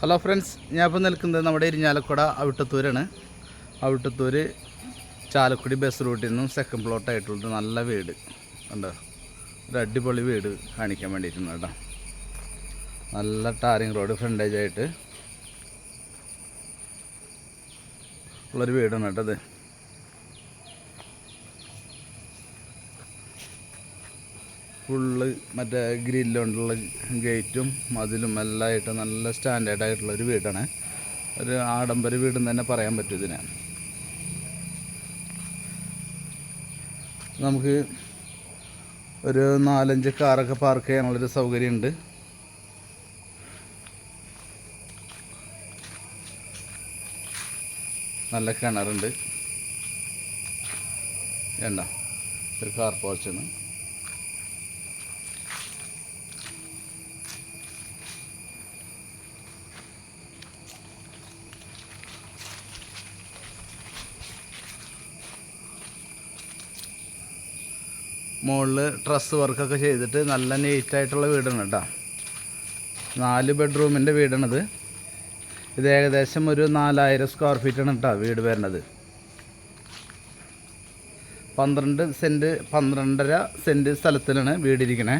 Hello friends ഞാൻ ഇപ്പോൾ നിൽക്കുന്നത് നമ്മുടെ ഇരിഞ്ഞാലക്കുട അവിട്ടത്തൂരാണ്. അവിട്ടത്തൂര് ചാലക്കുടി ബസ് റൂട്ടിൽ നിന്നും സെക്കൻഡ് പ്ലോട്ട് ആയിട്ടുള്ള നല്ല വീട്. കണ്ടോ? ഒരു അടിപൊളി വീട് കാണിക്കാൻ വേണ്ടിയിട്ടുണ്ട് കേട്ടോ. നല്ല ടാറിങ് റോഡ് ഫ്രണ്ടേജായിട്ട് ഉള്ളൊരു വീടാണ് കേട്ടോ അത് ഫുള്ള് മറ്റേ ഗ്രില്ലുകൊണ്ടുള്ള ഗേറ്റും മതിലും എല്ലാം ആയിട്ട് നല്ല സ്റ്റാൻഡേർഡ് ആയിട്ടുള്ള ഒരു വീടാണ്. ഒരു ആഡംബര വീടെന്ന് തന്നെ പറയാൻ പറ്റും ഇതിനെ. നമുക്ക് ഒരു നാലഞ്ച് കാറൊക്കെ പാർക്ക് ചെയ്യാനുള്ളൊരു സൗകര്യമുണ്ട്. നല്ല കിണറുണ്ട്. വേണ്ട ഒരു കാർ പോർച്ചാണ് മുകളിൽ ഡ്രസ്സ് വർക്കൊക്കെ ചെയ്തിട്ട് നല്ല നീറ്റായിട്ടുള്ള വീടാണ് കേട്ടോ. നാല് ബെഡ്റൂമിന്റെ വീടാണിത്. ഇത് ഏകദേശം ഒരു നാലായിരം സ്ക്വയർ ഫീറ്റാണ് കേട്ടോ വീട് വരുന്നത്. പന്ത്രണ്ട് സെന്റ് പന്ത്രണ്ടര സെന്റ് സ്ഥലത്തിലാണ് വീടിരിക്കണേ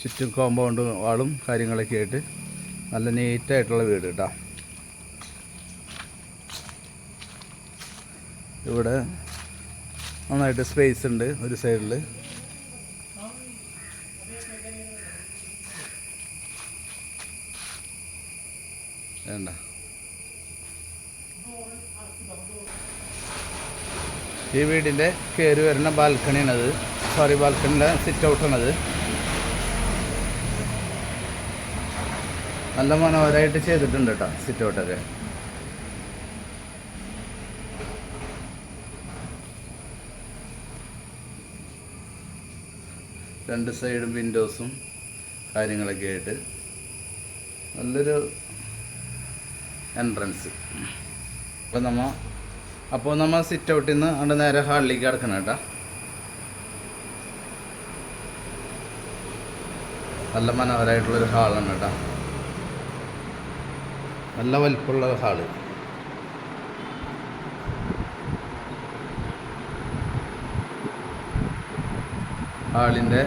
ചുറ്റും കോമ്പൗണ്ട് വാളും കാര്യങ്ങളൊക്കെ ആയിട്ട് നല്ല നീറ്റായിട്ടുള്ള വീട് കേട്ടോ. ഇവിടെ നന്നായിട്ട് സ്പേസ് ഉണ്ട് ഒരു സൈഡിൽ വേണ്ട. ഈ വീടിന്റെ കയറി വരുന്ന ബാൽക്കണിയാണത്. സോറി ബാൽക്കണിന്റെ സിറ്റ് ഔട്ടാണത് നല്ല മനോഹരമായിട്ട് ചെയ്തിട്ടുണ്ട് കേട്ടോ സിറ്റ് ഔട്ടൊക്കെ രണ്ട് സൈഡും വിൻഡോസും കാര്യങ്ങളൊക്കെ ആയിട്ട് നല്ലൊരു എൻട്രൻസ് അപ്പോൾ നമ്മൾ അപ്പോൾ നമ്മൾ സിറ്റ് ഔട്ടിൽ നിന്ന് അവിടെ നേരെ ഹാളിലേക്ക് കിടക്കണം കേട്ടോ. നല്ല മനോഹരമായിട്ടുള്ളൊരു ഹാളാണ് കേട്ടോ. നല്ല വലിപ്പമുള്ള ഹാൾ ഹാളിന്റെ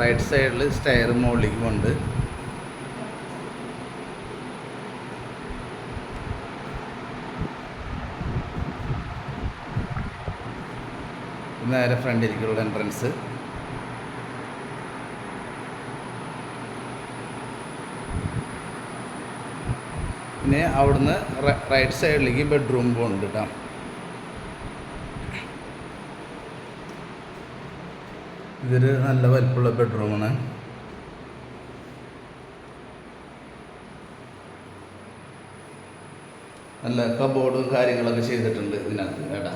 റൈറ്റ് സൈഡിൽ സ്റ്റെയർ മുകളിലേക്ക് കൊണ്ട്. നേരെ ഫ്രണ്ടിലേക്കുള്ള എൻട്രൻസ് പിന്നെ അവിടുന്ന് റൈറ്റ് സൈഡിലേക്ക് ബെഡ്റൂം പോകുന്നുണ്ട് കേട്ടോ ഇതൊരു നല്ല വലിപ്പമുള്ള ബെഡ്റൂമാണ് നല്ല കബോർഡും കാര്യങ്ങളൊക്കെ ചെയ്തിട്ടുണ്ട് ഇതിനകത്ത് കേട്ടാ.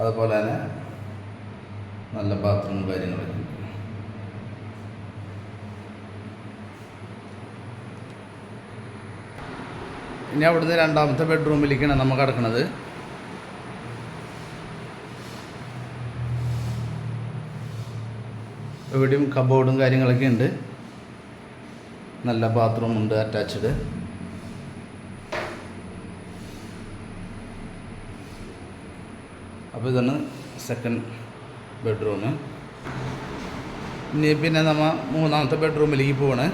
അതുപോലെ തന്നെ നല്ല ബാത്റൂം കാര്യങ്ങളൊക്കെ ഇനി അവിടുന്ന് രണ്ടാമത്തെ ബെഡ്റൂമിലേക്കാണ് നമ്മൾ കിടക്കുന്നത് ഇവിടെയും കബോർഡും കാര്യങ്ങളൊക്കെ ഉണ്ട്. നല്ല ബാത്റൂം ഉണ്ട് അറ്റാച്ച്ഡ് അപ്പോൾ ഇതാണ് സെക്കൻഡ് ബെഡ്റൂം ഇനി പിന്നെ നമ്മൾ മൂന്നാമത്തെ ബെഡ്റൂമിലേക്ക് പോവാണ്.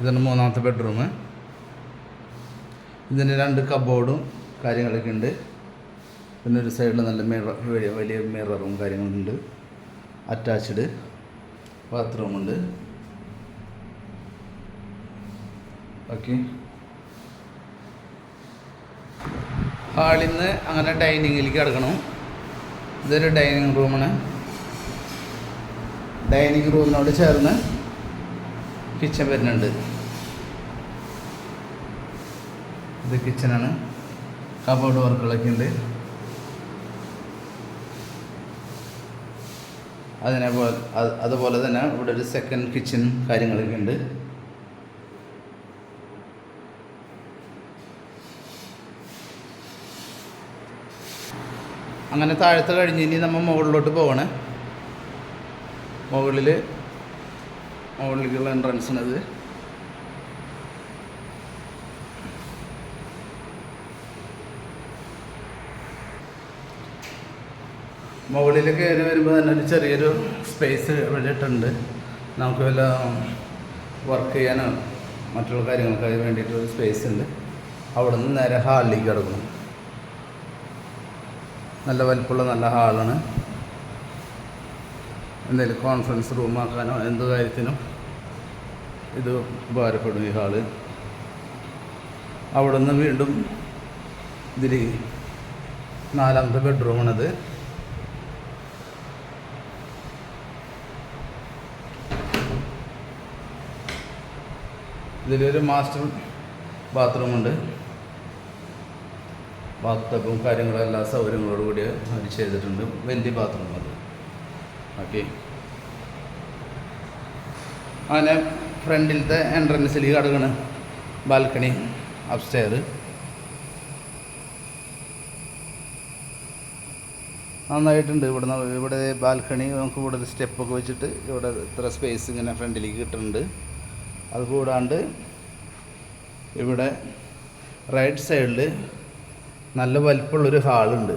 ഇതാണ് മൂന്നാമത്തെ ബെഡ്റൂം ഇതിന് രണ്ട് കബോർഡും കാര്യങ്ങളൊക്കെ ഉണ്ട്. പിന്നെ ഒരു സൈഡിൽ നല്ല വലിയ വലിയ മിററും കാര്യങ്ങളുണ്ട്. അറ്റാച്ച്ഡ് ബാത്റൂമുണ്ട് ഓക്കെ ഹാളിൽ നിന്ന് അങ്ങനെ ഡൈനിങ്ങിലേക്ക് കിടക്കണം. ഇതൊരു ഡൈനിങ് റൂമാണ് ഡൈനിങ് റൂമിനോട് ചേർന്ന് കിച്ചൺ വരുന്നുണ്ട്. ഇത് കിച്ചനാണ് കബോർഡ് വർക്കുകളൊക്കെ ഉണ്ട്. അതിനെ പോലെ അതുപോലെ തന്നെ ഇവിടെ ഒരു സെക്കൻഡ് കിച്ചൺ കാര്യങ്ങളൊക്കെ ഉണ്ട്. അങ്ങനെ താഴത്തെ കഴിഞ്ഞ് ഇനി നമ്മൾ മുകളിലോട്ട് പോകണേ മുകളിൽ മുകളിലേക്കുള്ള എൻട്രൻസ് മുകളിൽ കയറി വരുമ്പോൾ തന്നെ ഒരു ചെറിയൊരു സ്പേസ് വേണ്ടിയിട്ടുണ്ട് നമുക്ക് വല്ല വർക്ക് ചെയ്യാനോ മറ്റുള്ള കാര്യങ്ങൾക്കായി വേണ്ടിയിട്ട് ഒരു സ്പേസ് ഉണ്ട്. അവിടെ നിന്ന് നേരെ ഹാളിലേക്ക് കിടക്കണം നല്ല വലിപ്പമുള്ള നല്ല ഹാളാണ്. എന്തെങ്കിലും കോൺഫറൻസ് റൂമാക്കാനോ എന്ത് കാര്യത്തിനും ഇത് ഉപകാരപ്പെടും ഈ ഹാൾ. അവിടെ നിന്ന് വീണ്ടും ഇതിൽ നാലാമത്തെ ബെഡ്റൂമാണത് ഇതിലൊരു മാസ്റ്റർ ബാത്റൂമുണ്ട് ബാത്തപ്പും കാര്യങ്ങളും എല്ലാ സൗകര്യങ്ങളോട് കൂടി അവർ ചെയ്തിട്ടുണ്ട്. വലിയ ബാത്റൂം അത്. ഓക്കെ അങ്ങനെ ഫ്രണ്ടിലത്തെ എൻട്രൻസിൽ കടകണ് ബാൽക്കണി അപ്സ്റ്റെയർ നന്നായിട്ടുണ്ട്. ഇവിടെ ഇവിടെ ബാൽക്കണി നമുക്ക് ഇവിടെ സ്റ്റെപ്പൊക്കെ വെച്ചിട്ട് ഇവിടെ ഇത്ര സ്പേസ് ഇങ്ങനെ ഫ്രണ്ടിലേക്ക് കിട്ടുന്നുണ്ട്. അത് കൂടാണ്ട് ഇവിടെ റൈറ്റ് സൈഡിൽ നല്ല വലിപ്പമുള്ളൊരു ഹാളുണ്ട്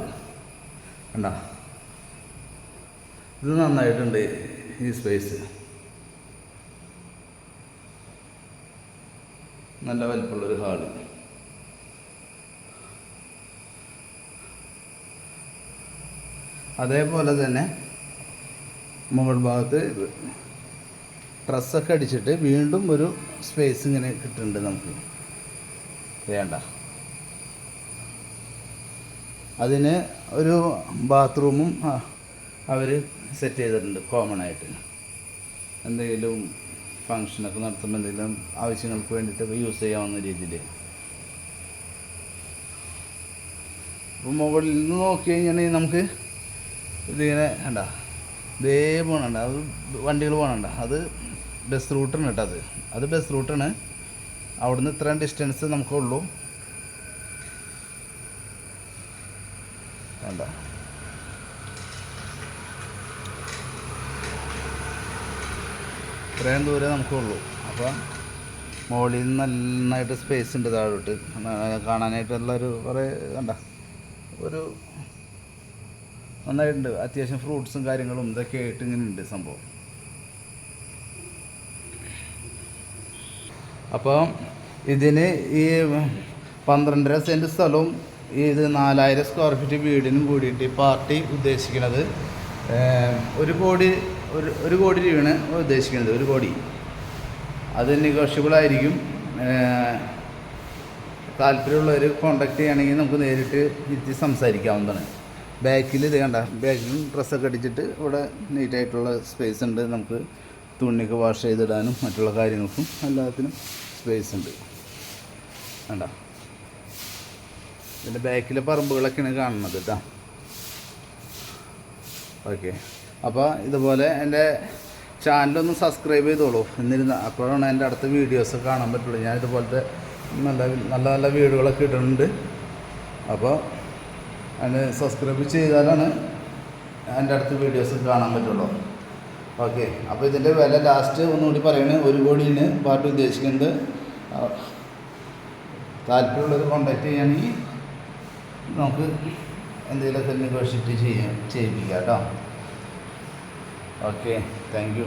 കണ്ട? ഇത് നന്നായിട്ടുണ്ട് ഈ സ്പേസ് നല്ല വലിപ്പമുള്ളൊരു ഹാൾ അതേപോലെ തന്നെ മുകൾ ഭാഗത്ത് ഡ്രസ്സൊക്കെ അടിച്ചിട്ട് വീണ്ടും ഒരു സ്പേസ് ഇങ്ങനെ കിട്ടുന്നുണ്ട് നമുക്ക്. വേണ്ട. അതിന് ഒരു ബാത്റൂമും അവർ സെറ്റ് ചെയ്തിട്ടുണ്ട് കോമൺ ആയിട്ട്. എന്തെങ്കിലും ഫങ്ഷനൊക്കെ നടത്തുമ്പോൾ എന്തെങ്കിലും ആവശ്യങ്ങൾക്ക് വേണ്ടിയിട്ട് യൂസ് ചെയ്യാവുന്ന രീതിയിൽ. അപ്പോൾ മുകളിൽ നിന്ന് നോക്കി കഴിഞ്ഞാൽ നമുക്ക് ഇതിങ്ങനെ വേണ്ട ദേ പോകണണ്ട അത് വണ്ടികൾ പോകണണ്ട അത് ബസ് റൂട്ടാണ് കേട്ടോ അത്. അത് ബസ് റൂട്ടാണ് അവിടുന്ന് ഇത്രയും ഡിസ്റ്റൻസ് നമുക്കുള്ളൂ വേണ്ട ഇത്രയും ദൂരം നമുക്കുള്ളൂ അപ്പം മുകളിൽ നിന്ന് നന്നായിട്ട് സ്പേസ് ഉണ്ട് താഴോട്ട്. കാണാനായിട്ടുള്ള ഒരു കുറേ കണ്ട? ഒരു നന്നായിട്ടുണ്ട്. അത്യാവശ്യം ഫ്രൂട്ട്സും കാര്യങ്ങളും ഇതൊക്കെ ആയിട്ട് ഇങ്ങനെ ഉണ്ട് സംഭവം. അപ്പോൾ ഇതിന് ഈ പന്ത്രണ്ടര സെന്റ് സ്ഥലവും ഇത് നാലായിരം സ്ക്വയർ ഫീറ്റ് വീടിനും കൂടിയിട്ട് പാർട്ടി ഉദ്ദേശിക്കുന്നത് ഒരു കോടി ഒരു ഒരു കോടി രൂപയാണ് ഉദ്ദേശിക്കുന്നത് ഒരു കോടി. അത് നെഗോഷ്യബിൾ ആയിരിക്കും. താല്പര്യമുള്ളവർ കോണ്ടാക്ട് ചെയ്യുകയാണെങ്കിൽ നമുക്ക് നേരിട്ട് ഇരുത്തി സംസാരിക്കാവുന്നതാണ്. ബാക്കിൽ ഇത് കണ്ട ബാക്കിൽ ഡ്രസ്സൊക്കെ അടിച്ചിട്ട് ഇവിടെ നീറ്റായിട്ടുള്ള സ്പേസ് ഉണ്ട് നമുക്ക് തുണിയൊക്കെ വാഷ് ചെയ്തിടാനും മറ്റുള്ള കാര്യങ്ങൾക്കും എല്ലാത്തിനും സ്പേസ് ഉണ്ട്. വേണ്ട ഇതിന്റെ ബാക്കിലെ പറമ്പുകളൊക്കെയാണ് കാണുന്നത് കേട്ടോ. ഓക്കെ അപ്പോൾ ഇതുപോലെ എന്റെ ചാനലൊന്ന് സബ്സ്ക്രൈബ് ചെയ്തോളൂ. എന്നിരുന്ന അപ്പോഴാണ് എന്റെ അടുത്ത വീഡിയോസ് കാണാൻ പറ്റുള്ളൂ. ഞാൻ ഇതുപോലത്തെ നല്ല നല്ല നല്ല വീഡിയോകളൊക്കെ ഇടുന്നുണ്ട് അപ്പോൾ അതിന് സബ്സ്ക്രൈബ് ചെയ്താലാണ് എന്റെ അടുത്ത വീഡിയോസ് കാണാൻ പറ്റുള്ളൂ. ഓക്കെ. അപ്പോൾ ഇതിന്റെ വില ലാസ്റ്റ് ഒന്നുകൂടി പറയുന്നത് ഒരു കോടിന് പാട്ട് ഉദ്ദേശിക്കുന്നത്. താല്പര്യമുള്ളത് കോണ്ടാക്ട് ചെയ്യുകയാണെങ്കിൽ നമുക്ക് എന്തെങ്കിലുമൊക്കെ നെഗോഷിയേറ്റ് ചെയ്യാം ചെയ്യിപ്പിക്കാം കേട്ടോ. ഓക്കെ. Thank you